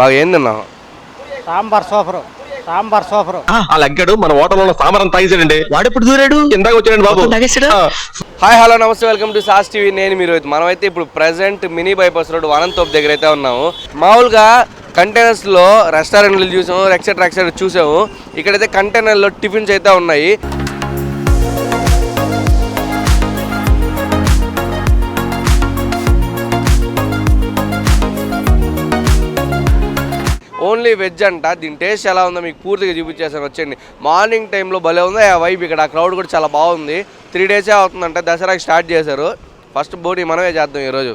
బాగా ఏం తిన్నావు? సాంబార్ సూపరు సాంబార్ సూపరు ఆ మన హోటల్లో ఉన్న సాంబారం తాగేసాడండి. వాడు ఎప్పుడు దూరాడు? ఇందాక వచ్చాడండి బాబు. Hi hello namaste welcome to Sas TV. నేను మీరు మనమైతే ఇప్పుడు present mini bypass road Vanamthopu దగ్గర అయితే ఉన్నాము. మామూలుగా కంటైనర్స్లో రెస్టారెంట్లు చూసాము ఎక్సెట్రా ఎక్సెట్రా చూసాము. ఇక్కడైతే కంటైనర్లో టిఫిన్స్ అయితే ఉన్నాయి. ఓన్లీ వెజ్ అంట. దీని టేస్ట్ ఎలా ఉందో మీకు పూర్తిగా చూపించేసాను వచ్చేయండి. మార్నింగ్ టైంలో భలే ఉంది. ఆ వైబ్ ఇక్కడ. క్రౌడ్ కూడా చాలా బాగుంది. త్రీ డేసే అవుతుందంట. దసరాకి స్టార్ట్ చేశారు. ఫస్ట్ బోటీ మనమే చేద్దాం ఈరోజు.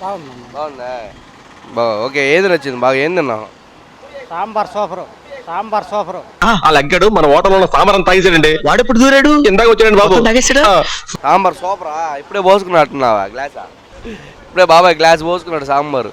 బాగుందన్న బాగుందా? బా ఓకే ఏది నచ్చింది? బాగా ఏం తిన్నావు? సాంబార్ సూపరు సాంబార్ సూపరు ఆ లగ్గాడు మన హోటల్లో సాంబారం తాగేసాడండి. వాడు ఎప్పుడు దూరాడు? ఇందాక వచ్చాడండి బాబు. సాంబార్ సూపరా ఇప్పుడే పోసుకున్నట్టున్నావా గ్లాసా? ఇప్పుడే బాబాయ్ గ్లాస్ పోసుకున్నాడు సాంబారు.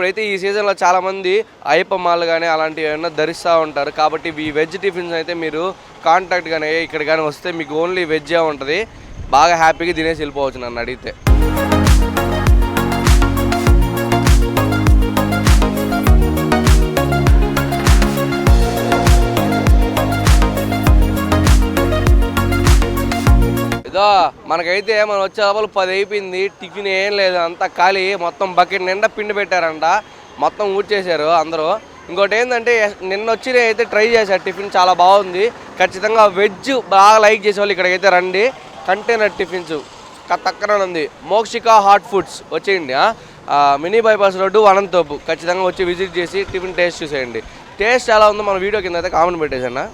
ఇప్పుడైతే ఈ సీజన్లో చాలామంది అయ్యప్ప మాలు కానీ అలాంటివి ఏమైనా ధరిస్తూ ఉంటారు. కాబట్టి ఈ వెజ్ టిఫిన్స్ అయితే మీరు కాంటాక్ట్ కానీ ఇక్కడ కానీ వస్తే మీకు ఓన్లీ వెజ్జే ఉంటుంది. బాగా హ్యాపీగా తినేసి వెళ్ళిపోవచ్చు నన్ను అడిగితే. ఇదో మనకైతే మనం వచ్చే లోపల పది అయిపోయింది టిఫిన్ ఏం లేదు అంతా ఖాళీ మొత్తం బకెట్ నిండా పిండి పెట్టారంట. మొత్తం ఊడ్చేశారు అందరూ. ఇంకోటి ఏంటంటే నిన్న వచ్చి అయితే ట్రై చేశారు టిఫిన్ చాలా బాగుంది. ఖచ్చితంగా వెజ్ బాగా లైక్ చేసేవాళ్ళు ఇక్కడికైతే రండి. కంటైనర్ టిఫిన్స్ తక్కన ఉంది. మోక్షిక హాట్ ఫుడ్స్ వచ్చేయండి మినీ బైపాస్ రోడ్డు అనంతోపు ఖచ్చితంగా వచ్చి విజిట్ చేసి టిఫిన్ టేస్ట్ చూసేయండి. టేస్ట్ ఎలా ఉందో మన వీడియో కింద అయితే కామెంట్ పెట్టేసాను